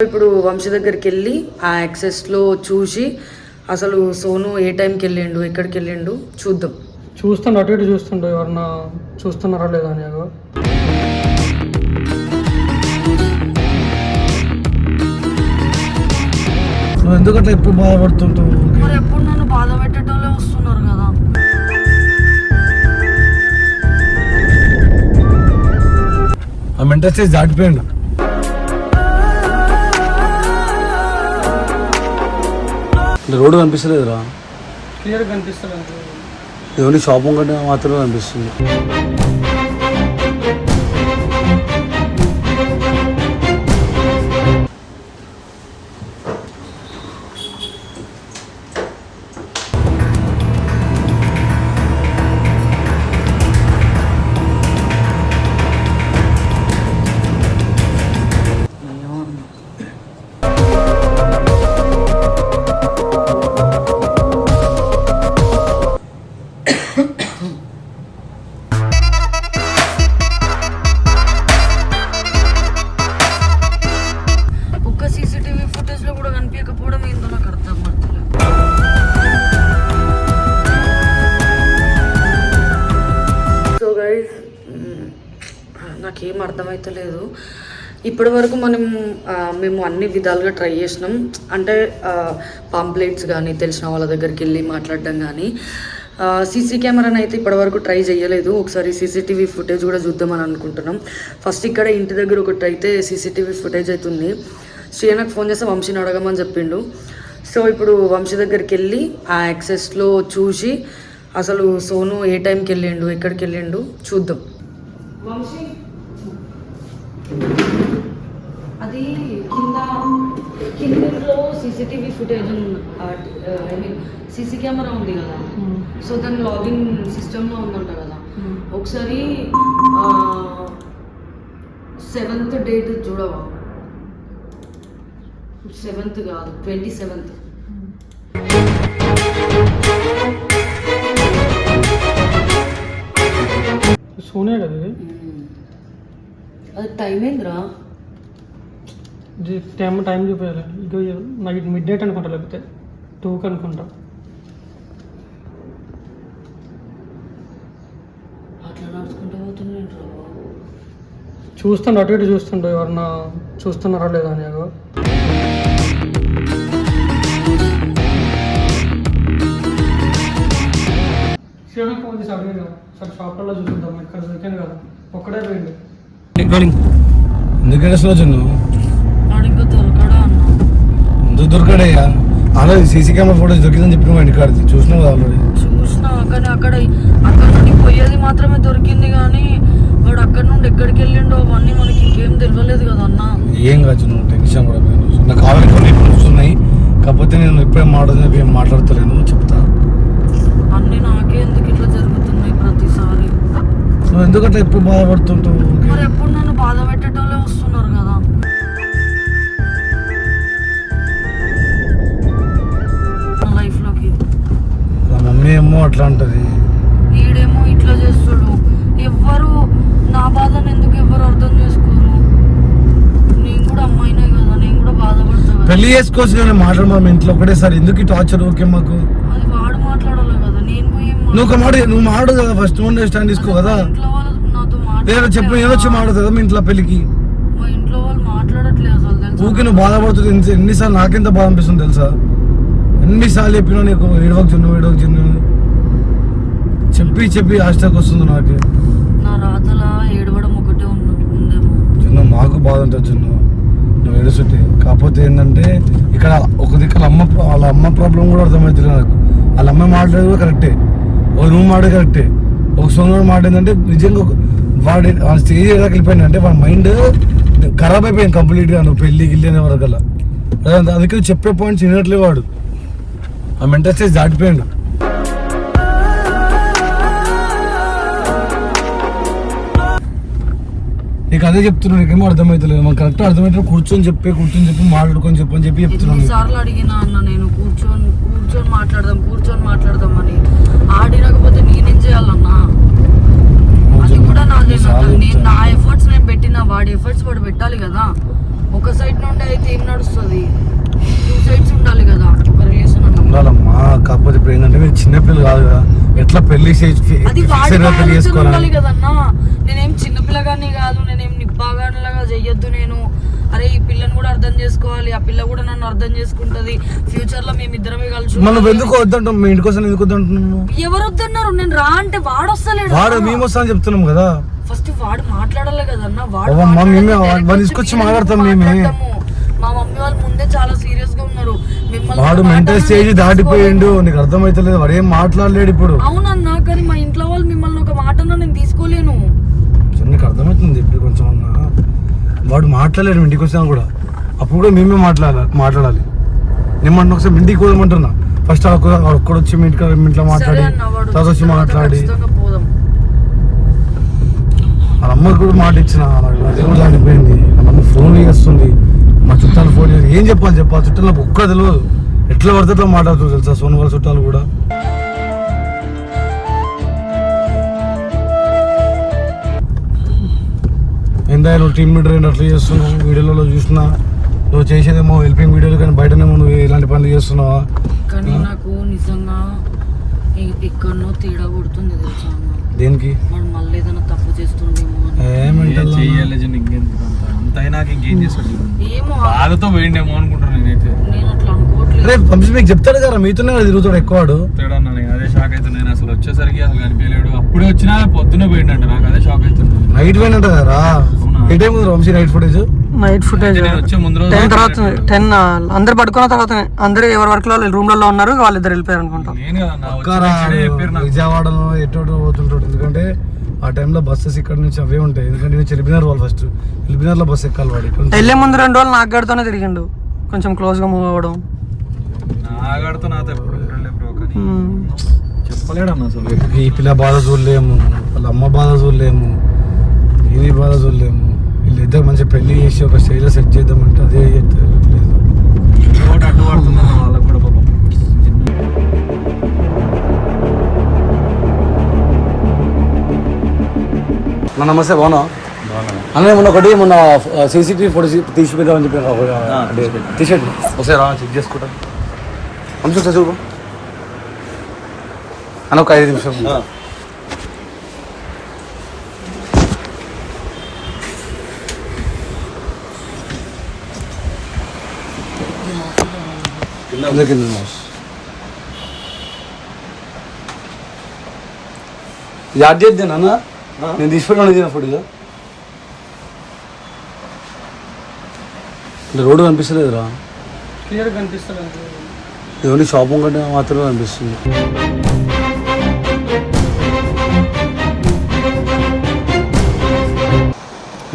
ఇప్పుడు వంశీ దగ్గరికి వెళ్ళి ఆ యాక్సెస్లో చూసి అసలు సోను ఏ టైంకి వెళ్ళిండు ఎక్కడికి వెళ్ళిండు చూద్దాం. చూస్తుండే అటు ఇటు చూస్తుండే ఎవరన్నా చూస్తున్నారా లేదా అని నువ్వు ఎందుకు అట్లా ఎప్పుడు బాధపడుతుంటావు? మరి ఎప్పుడు నన్ను బాధ పెట్టేటోళ్ళే వస్తున్నారు కదా. ఆ మెంటల్ స్టేజ్ దాటిపోయిండు రోడ్డు కనిపిస్తలేదురా. క్లియర్ కనిపిస్తుంది ఓన్లీ షాపింగ్ కంటే మాత్రమే కనిపిస్తుంది. ఇప్పటి వరకు మనం మేము అన్ని విధాలుగా ట్రై చేసినాం. అంటే పాంప్లెట్స్ కానీ తెలిసిన వాళ్ళ దగ్గరికి వెళ్ళి మాట్లాడడం కానీ సీసీ కెమెరాని అయితే ఇప్పటివరకు ట్రై చేయలేదు. ఒకసారి సీసీటీవీ ఫుటేజ్ కూడా చూద్దామని అనుకుంటున్నాం. ఫస్ట్ ఇక్కడ ఇంటి దగ్గర ఒకటి అయితే సీసీటీవీ ఫుటేజ్ అవుతుంది శ్రీనకు ఫోన్ చేస్తే వంశీని అడగమని చెప్పిండు. సో ఇప్పుడు వంశీ దగ్గరికి వెళ్ళి ఆ యాక్సెస్లో చూసి అసలు సోను ఏ టైంకి వెళ్ళిండు ఎక్కడికి వెళ్ళిండు చూద్దాం. వంశీ? అది కింద కిందలో CCTV footage I mean CC camera ఉంది కదా. సో దాని లాగిన్ సిస్టంలో ఉందంట కదా. ఒకసారి సెవెంత్ డేట్ చూడవా? సెవెంత్ కాదు ట్వంటీ సెవెంత్ సోనియా కదా ఇది? అది టైం ఏందిరా? టైం టైం చూపించాలి ఇక నైట్ మిడ్ నైట్ అనుకుంటా లేకపోతే టూకి అనుకుంటా. చూస్తుండే అటు ఇటు చూస్తుండే ఎవరన్నా చూస్తున్నారా లేదా అని అగో. శ్రీరామ్ ఫోన్ చేసి అడిగాను సార్ షాప్లలో చూసుకుంటాం ఇక్కడ దొరికాను కదా. ఒక్కడే పోయింది ఎందుకంటే ఎందుకు దొరకడయ్యా ఆల్రెడీ సీసీ కెమెరా ఫోటోస్ దొరికిందని చెప్పిన మా ఇంటికాడిది చూసినావు కదా ఆల్రెడీ? చూసినా కానీ అక్కడ అక్కడ నుండి పోయేది మాత్రమే దొరికింది కానీ వాడు అక్కడ నుండి ఎక్కడికి వెళ్ళిండో అవన్నీ మనకి ఇంకేం తెలియలేదు కదా అన్న. ఏం కాదు నువ్వు టెన్షన్ కూడా నాకు కావాలి కొన్ని వస్తున్నాయి. కాకపోతే నేను ఇప్పుడే మాట్లాడుతున్నా ఏం మాట్లాడతలేను చెప్తా. అన్నీ నాకే ఎందుకు ఇట్లా జరుగుతున్నాయి ప్రతిసారి? నువ్వు ఎందుకు అట్లా ఎప్పుడు బాధపడుతుంటావు? మరి ఎప్పుడు ఏమో అట్లా అంటది ఈడేమో ఇట్లా చేస్తాడు. ఎవ్వరు నా బాధను ఎందుకు ఎవ్వరు అర్థం చేసుకోరు? నేను కూడా అమ్మాయినే కదా నేను కూడా బాధపడతా కదా. పెళ్ళి చేసుకోవచ్చు కానీ మాట్లాడు మా ఇంట్లో ఒకటేసారి ఎందుకు ఈ టార్చర్ ఓకే మాకు? అది వాడు మాట్లాడాలి కదా నేను పోయి నువ్వు ఒక మాట నువ్వు మాడు కదా ఫస్ట్ నువ్వు స్టాండ్ తీసుకో కదా. మా ఇంట్లో వాళ్ళు నాతో లేదా చెప్పు నేను వచ్చి మాట్లాడుతుంది కదా మీ ఇంట్లో పెళ్ళికి మా ఇంట్లో వాళ్ళు మాట్లాడట్లేదు అసలు తెలుసా? ఊకే నువ్వు బాధపడుతుంది ఎన్ని- ఎన్నిసార్లు నాకెంత బాధ అనిపిస్తుంది తెలుసా? ఎన్నిసార్లు చెప్పినా నీకు ఏడవకు చిన్ను ఏడవకు చిన్ను. చెప్పి చెప్పి హాస్టల్కి వస్తుంది నాకు. నా రాతల ఏడవడం ఒకటే ఉందేమో. చిన్ను మాకు బాధ ఉంటుంది చిన్ను నువ్వు ఏడుస్తుంటే. కాకపోతే ఏంటంటే ఇక్కడ ఒక దిక్కల అమ్మ వాళ్ళ అమ్మ ప్రాబ్లం కూడా అర్థమవుతుంది నాకు. వాళ్ళ అమ్మ మాట్లాడేది కూడా కరెక్టే ఒక నువ్వు మాట కరెక్టే ఒక సోమవారం మాట ఏంటంటే నిజంగా వాడి వాళ్ళ స్టేజ్ ఎలా వెళ్ళిపోయింది అంటే వాళ్ళ మైండ్ ఖరాబ్ అయిపోయింది కంప్లీట్గా నువ్వు పెళ్ళి గిల్లి అనే వరకల్లా. అదే అందుకే చెప్పే పాయింట్స్ వినట్లే వాడు. ఆ మెంటల్ స్టేజ్ దాటిపోయిండు. నీకు అదే చెప్తున్నాను నీకేమో అర్థమవుతలేదు మాకు కరెక్ట్ అర్థమవుతుంది కూర్చొని చెప్పి కూర్చొని చెప్పి మాట్లాడుకొని చెప్పని చెప్పి చెప్తున్నాను ఎన్నిసార్లు అడిగినా అన్న నేను కూర్చొని కూర్చొని మాట్లాడదాం కూర్చొని మాట్లాడదాం అని. ఆడినకపోతే నేనేం చేయాలన్నా? అది కూడా నాదే నేను. నా ఎఫర్ట్స్ నేను పెట్టిన వాడి ఎఫర్ట్స్ వాడు పెట్టాలి కదా. ఒక సైడ్ నుండి అయితే ఏం నడుస్తుంది? టూ సైడ్స్ ఉండాలి కదా ఒక రిలేషన్ ఉండాలమ్మా. కాకపోతే ఇప్పుడు ఏంటంటే మీరు చిన్నపిల్లలు కాదు కదా ఎట్లా పెళ్ళి చేసి అది ఫిక్స్ వాడి అయినా పెళ్ళి ఆలోచన చేసుకోవాలని ఉండాలి కదన్నా. నేనేం చిన్నపిల్లగాని కాదు నేనేం నిబ్బాగానిలాగా చెయ్యొద్దు నేను. అరే ఈ పిల్లని కూడా అర్థం చేసుకోవాలి ఆ పిల్ల కూడా నన్ను అర్థం చేసుకుంటది. ఫ్యూచర్లో మేమిద్దరమే కలిసి మనం. ఎందుకు వద్దంటాం మీ ఇంటి కోసం ఎందుకు వద్దంటున్నాము ఎవరు వద్దన్నారు? నేను రా అంటే వాడు వస్తలేడు వాడు మేము వస్తామని చెప్తున్నాం కదా. ఫస్ట్ వాడు మాట్లాడాలి కదన్నా. వాడు తీసుకొచ్చి మాట్లాడతాం మేమే. మా మమ్మీ వాళ్ళు ముందే చాలా సీరియస్గా వాడు మెంటల్ స్టేజ్ దాటిపోయిండు. నీకు అర్థమైతలేదు వాడు ఏం మాట్లాడలేడు ఇప్పుడు. అవునన్నా కానీ మా ఇంట్లో వాళ్ళు మిమ్మల్ని ఒక మాట నేను తీసుకోలేను. నీకు అర్థమవుతుంది ఇప్పుడు కొంచెం అన్నా? వాడు మాట్లాడలేడు ఇంటికి వచ్చినా కూడా. అప్పుడు కూడా మేమే మాట్లాడాలి మాట్లాడాలి. నేను మొన్న ఒకసారి ఇంటికి పోదామంటున్నా. ఫస్ట్ ఒక్కడు వచ్చి మీ ఇంట్లో సరే మాట్లాడి తర్వాత వచ్చి మాట్లాడి. వాళ్ళ అమ్మకి కూడా మాట ఇచ్చిన అదే కూడా దాటిపోయింది వాళ్ళ అమ్మ ఫోన్ చేస్తుంది. మా చుట్టాలు ఫోన్ చేసి ఏం చెప్పాలి చెప్పా చుట్టాలు నాకు ఒక్క తెలియదు. ఎట్లా పడితే మాట్లాడుతుంది తెలుసా? సోను వాళ్ళ చుట్టాలు కూడా. నువ్వు టీమ్ లీడర్ ఏంటి అట్లా చేస్తున్నావు? వీడియోలలో చూసినా నువ్వు చేసేదేమో హెల్పింగ్ వీడియోలు కానీ బయటనేమో నువ్వు ఇలాంటి పనులు చేస్తున్నావా? కానీ నాకు నిజంగా ఎ- ఎక్కడనో తేడా కొడుతుంది తెలుసా దేనికి? వాడు మళ్ళీ ఏదైనా తప్పు చేస్తుండేమో చెయ్యాలి ఇంకెందుకు అంత? అంత అయినాక ఇంకేం చేస్తాడు? ఏమో. బాధతో పోయిండేమో అనుకుంటాను నేనైతే. నేను అట్లా అనుకోవట్లేదు రే పంపించి మీకు చెప్తాడు కదా మీతోనే కదా తిరుగుతాడు ఎక్కువ అదే షాక్ అవుతుంది నేను అసలు వచ్చేసరికి అసలు కనిపించలేడు. అప్పుడే వచ్చినా పొద్దునే పోయిండంట నాకు అదే షాక్ అవుతుంది నైట్ పోయినట్ట అవునా? ఏ time కుదరా Vamshi night footage night footage నేను వచ్చే ముందు రోజు టెన్ తర్వాత టెన్ అందరు పడుకున్న తర్వాత అందరూ ఎవరి వర్క్లో రూమ్లలో ఉన్నారు వాళ్ళిద్దరు వెళ్ళిపోయారు అనుకుంటా. నేను కదా విజయవాడలో ఎటోటో పోతుంటాడు. ఎందుకంటే ఆ టైంలో బస్సెస్ ఇక్కడ నుంచి అవే ఉంటాయి. ఎందుకంటే నేను చెలిపినారు వాళ్ళు ఫస్ట్ ఎలిపినార్లో బస్సు ఎక్కాలి వాడు. వెళ్ళే ముందు రెండు రోజులు నాకు గడితోనే తిరిగిండు. కొంచెం క్లోజ్గా మూవ్ అవ్వడం. నాగడితో నాతో ఎప్పుడు ఉండలే బ్రో కానీ. చెప్పలేడన్న అసలు. ఈ పిల్ల బాధ చూడలేము వాళ్ళ అమ్మ బాధ చూడలేము ఈయన బాధ చూడలేము. వీళ్ళిద్దరు మంచిగా పెళ్ళి చేసి ఒక స్టైల్లో సెట్ చేద్దామంటే అదే ఒకటి అడ్డు పడుతుందన్న వాళ్ళకు కూడా పాపం. మన నమస్తే బాగున్నా అన్న మొన్న ఒకటి మొన్న సీసీటీవీ ఫోటో తీసి పెడదామని చెప్పి తీసేయండి ఒకసారి రా చెక్ చేసుకుంటా. అంశం చూపు అన్న ఒక ఐదు నిమిషం యాడ్ చేద్దాను అన్న నేను తీసుకెళ్ళి తిన ఫుడ్ ఇలా రోడ్డు కనిపిస్తలేదురా క్లియర్ కనిపిస్తుంది ఓన్లీ షాపింగ్ కంటే మాత్రమే కనిపిస్తుంది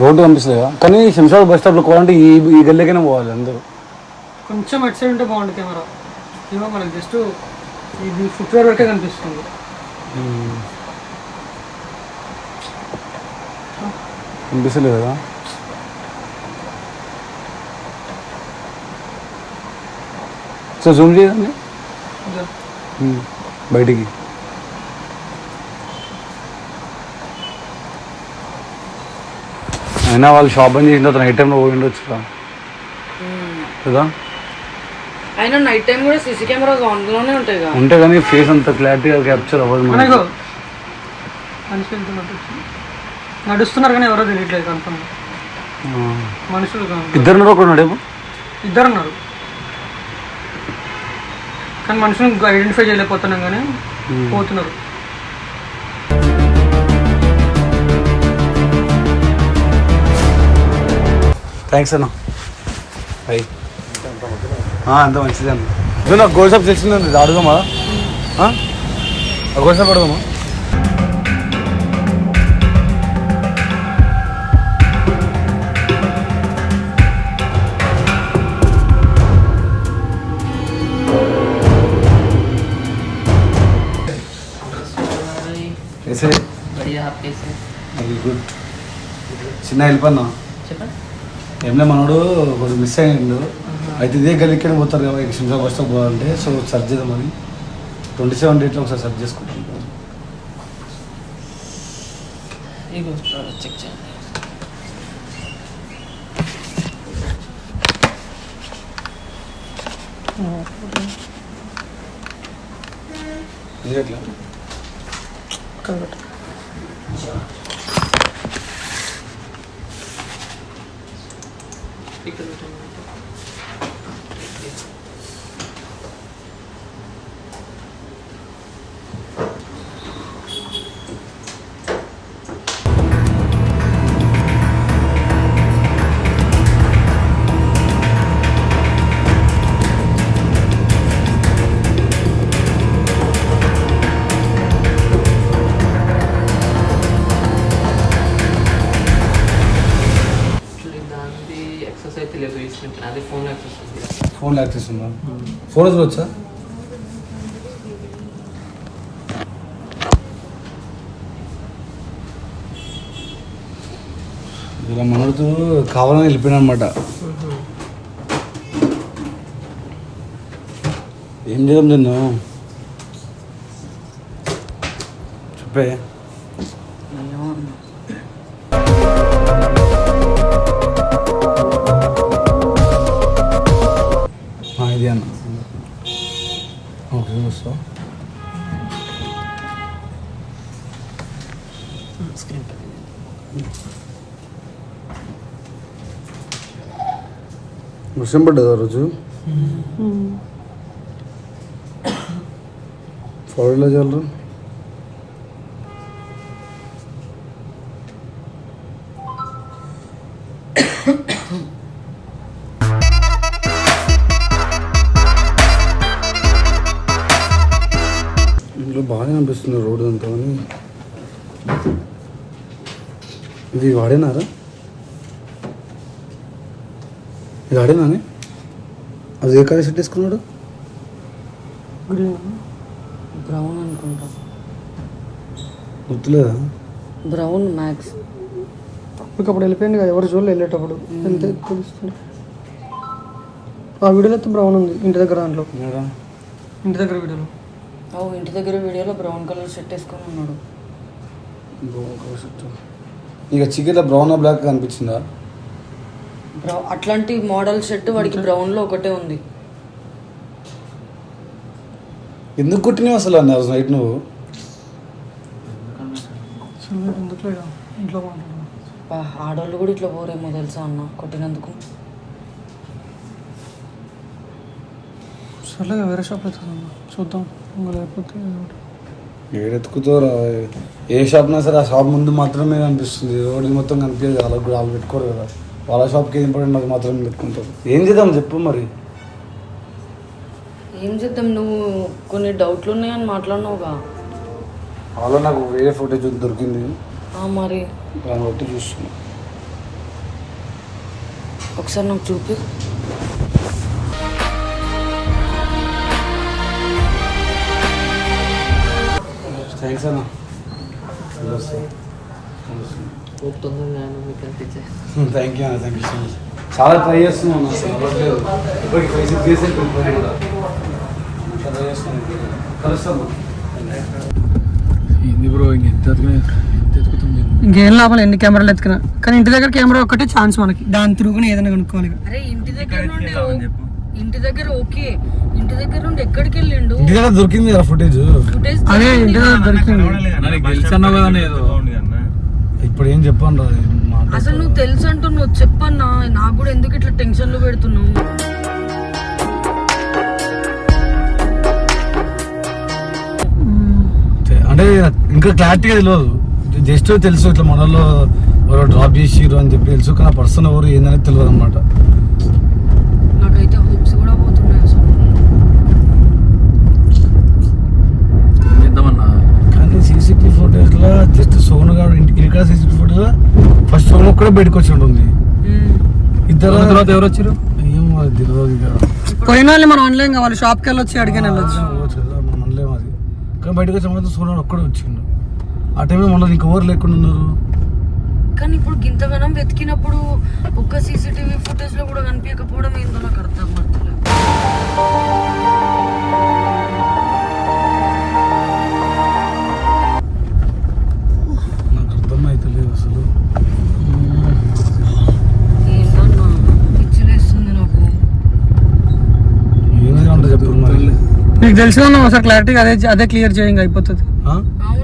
రోడ్డు కనిపిస్తలేదా కానీ శంషాబాద్ బస్ స్టాప్లో పోవాలంటే ఈ ఈ గల్లెకైనా పోవాలి అందరూ. కొంచెం అటు సైడ్ ఉంటే బాగుంటుంది కెమెరా. ఏమో మనకి జస్ట్ ఇది ఫుట్వేర్ వరకే కనిపిస్తుంది. కనిపిస్తలేదు కదా. సో జూమ్ చేయండి. ఉమ్, బయటికి. అయినా వాళ్ళు షాప్ బంద్ చేసిన తర్వాత నైట్ టైంలో పోయి ఉండొచ్చు కదా. కదా? అయినా నైట్ టైం కూడా సీసీ కెమెరాస్ ఆన్లోనే ఉంటాయి కదా. ఉంటే కానీ ఫేస్ అంత క్లారిటీగా క్యాప్చర్ అవ్వదు మనకి. నడుస్తున్నారు కానీ ఎవరో తెలియట్లేదు కన్ఫర్మ్. మనుషులు కాదు. ఇద్దరు ఉన్నారు ఒకడు ఉన్నాడేమో? ఇద్దరు ఉన్నారు కానీ మనుషులను ఐడెంటిఫై చేయలేకపోతున్నాం కానీ పోతున్నారు. థ్యాంక్స్ అన్న. అయ్యి అంత మంచిది అన్న. ఇది నాకు షాప్ తెలిసిందండి అడుగుదామా? ఆ? ఆ గోల్ షాప్ అడుగుదామా? कैसे बढ़िया आप कैसे అది గుడ్ చిన్న హెల్ప్ అన్న చెప్పండి ఏమన్నా మనోడు కొంచెం మిస్ అయ్యిండు అయితే ఇదే గల్లికి పోతారు కదా ఇక శంషా బస్ స్టాప్ పోవాలంటే సో సర్చ్ చేద్దామని ట్వంటీ సెవెన్ డేట్లో ఒకసారి సర్చ్ చేసుకుంటాం ఇగో చెక్ చేయండి ఇది ఎట్లా 頑張った。いくら。ఉంది ఫోన్ యాక్సెస్ ఫోర్ రోజులు వచ్చా? ఇలా మనతో కావాలని వెళ్ళిపోయినా అనమాట ఏం చేయడం నిన్ను చెప్పే. వస్తా స్క్రీన్ వర్షం పడ్డదా రోజు ఫారెన్లో చల్లరు ఇందులో అనిపిస్తుంది రోడ్ అంతా కానీ ఇది వాడేనారా ఇది ఆడేనానే అది ఏ కలర్ సెట్ వేసుకున్నాడు? బ్రౌన్ అనుకుంటా. గుర్తులేదా? Brown max. అప్పటికప్పుడు వెళ్ళిపోయింది కదా ఎవరు చూడలే వెళ్ళేటప్పుడు. వెళ్తే తెలుస్తుంది. ఆ వీడియోలో అయితే బ్రౌన్ ఉంది ఇంటి దగ్గర దాంట్లో. ఇంటి దగ్గర వీడియోలో. ఓ ఇంటి దగ్గర వీడియోలో బ్రౌన్ కలర్ షర్ట్ వేసుకొని ఉన్నాడు. Brown colour shirt. ఇక చికెన్లో బ్రౌన్ బ్లాక్ కనిపించిందా? బ్రౌ అట్లాంటి మోడల్ షర్ట్ వాడికి బ్రౌన్లో ఒకటే ఉంది. ఎందుకు కొట్టినావు అసలు అన్నారు నైట్ నువ్వు? సరే ఎందుకు లేదా ఇంట్లో ఆడోళ్ళు కూడా ఇట్లా పోరేమో తెలుసా అన్న కొట్టినందుకు? సర్లే వేరే షాప్ అవుతుందమ్మా చూద్దాం. ఏడెత్తుకుతారా ఏ షాప్ అయినా సరే ఆ షాప్ ముందు మాత్రమే కనిపిస్తుంది. రోడ్డు మొత్తం కనిపించదు. వాళ్ళకి కూడా వాళ్ళు పెట్టుకోరు కదా. వాళ్ళ షాప్కి ఏం పడి నాకు మాత్రమే పెట్టుకుంటారు. ఏం చేద్దాం చెప్పు మరి? ఏం చేద్దాం? నువ్వు కొన్ని డౌట్లు ఉన్నాయని మాట్లాడినావుగా. వాళ్ళ నాకు వేరే ఫుటేజ్ దొరికింది. ఆ, మరి. దాన్ని బట్టి చూస్తున్నా. ఒకసారి నాకు చూపి. థ్యాంక్స్ అన్న థ్యాంక్ యూ అన్న థ్యాంక్ యూ సో మచ్ చాలా ట్రై చేస్తున్నాం అన్న అసలు అవ్వట్లేదు. ఇప్పటికి ఫైవ్ సిక్స్ డేస్ అయిపోయింది కూడా. ట్రై చేస్తున్నాను కలుస్తాము ఏంది బ్రో ఇంక ఎంత ఇంకేం లాభాలు ఎన్ని కెమెరాలు ఎత్తుకున్నా. కానీ ఇంటి దగ్గర కెమెరా ఒక్కటే ఛాన్స్ మనకి. దాని తిరుగుని ఏదైనా కొనుక్కోవాలి. ఇంటి దగ్గర ఇంటి దగ్గర ఓకే. ఇంటి దగ్గర నుండి ఎక్కడికి వెళ్ళిండు? ఇంటి దగ్గర దొరికింది కదా ఫుటేజ్ ఫుటేజ్ అదే ఇంటి దగ్గర దొరికింది. నీకు కదా ఏదో ఇప్పుడు ఏం చెప్పాను అసలు నువ్వు తెలుసు అంటున్నావు చెప్పన్నా. నాకు కూడా ఎందుకు ఇట్లా టెన్షన్లు పెడుతున్నావు? అంటే ఇంకా క్లారిటీగా తెలియదు. జస్ట్ తెలుసు ఇట్లా మనలో ఎవరో డ్రాప్ చేసిర్రు అని చెప్పి తెలుసు కానీ పర్సన్ ఎవరు ఏందనేది తెలియదు అనమాట నాకైతే హోప్స్ కూడా పోతున్నాయి అసలు చేద్దామన్నా కానీ ఫోటోస్లో జస్ట్ సోను గారు సీసీటీవీ ఫోటోస్ ఫస్ట్ సోను కూడా బయటకు వచ్చి ఉంటుంది ఇద్దరు తర్వాత ఎవరు వచ్చారు? ఏమో అది తెలియదు ఇక. పోయిన వాళ్ళు మనం ఆన్లైన్ కావాలి షాప్కి వెళ్ళొచ్చి అడిగాను వెళ్ళొచ్చు. మనం అనలేము అది కానీ బయటకు వచ్చే మాత్రం సోను ఒక్కడే వచ్చిండు. ఆ టైంలో మన ఇంకా ఎవరు లేకుండా ఉన్నారు? కానీ ఇప్పుడు గింతగనం వెతికినప్పుడు ఒక్క సీసీటీవీ ఫుటేజ్లో కూడా కనిపించకపోవడం ఏందో నాకు అర్థం పడతలేదు నీకు తెలిసిన ఒకసారి క్లారిటీ అదే అదే క్లియర్ చేయండి అయిపోతుంది. ఆ?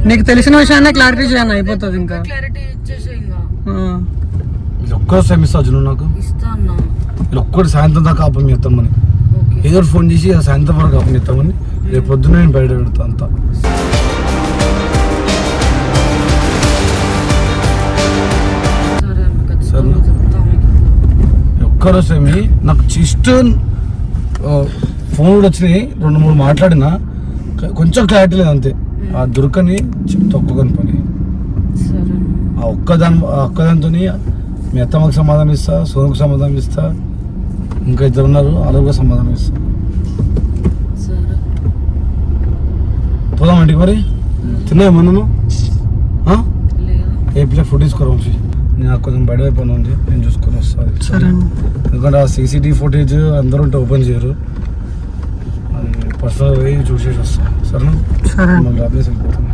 నీకు తెలిసిన విషయాన్ని క్లారిటీ చేయండి అయిపోతుంది ఇంకా. మిస్ అవ్వచ్చు నువ్వు నాకు. ఒక్కటి సాయంత్రం దాకా ఆపం చేస్తామని ఓకే. ఏదో ఫోన్ చేసి ఆ సాయంత్రం వరకు ఆపం చేస్తామని రేపు పొద్దున్న నేను బయట పెడతా అంతా. ఏమి నాకు జస్ట్ ఫోన్ కూడా వచ్చినాయి. రెండు మూడు మాట్లాడినా. కొంచెం క్లారిటీ లేదు అంతే. ఆ దుర్కని తొక్కుకొని పని. ఆ ఒక్కదాని ఒక్కదానితో మీ అత్తమ్మకి సమాధానం ఇస్తా సోనుకు సమాధానం ఇస్తా. ఇంకా ఇద్దరు ఉన్నారు వాళ్ళకు కూడా సమాధానం ఇస్తా. సరే. పోదాం ఇంటికి మరి? తిన్నాయి లేదా. ఏ ప్లేట్ ఫుడ్ తీసుకోరు వంశీ? నాకు కొంచెం బయట పని ఉంది. నేను చూసుకొని వస్తాను. ఎందుకంటే ఆ సీసీటీవీ ఫుటేజ్ అందరూ ఉంటే ఓపెన్ చేయరు. పర్సనల్ పోయి చూసేసి వస్తాను సరేనా సరే మళ్ళీ ఆపేసి వెళ్ళిపోతాను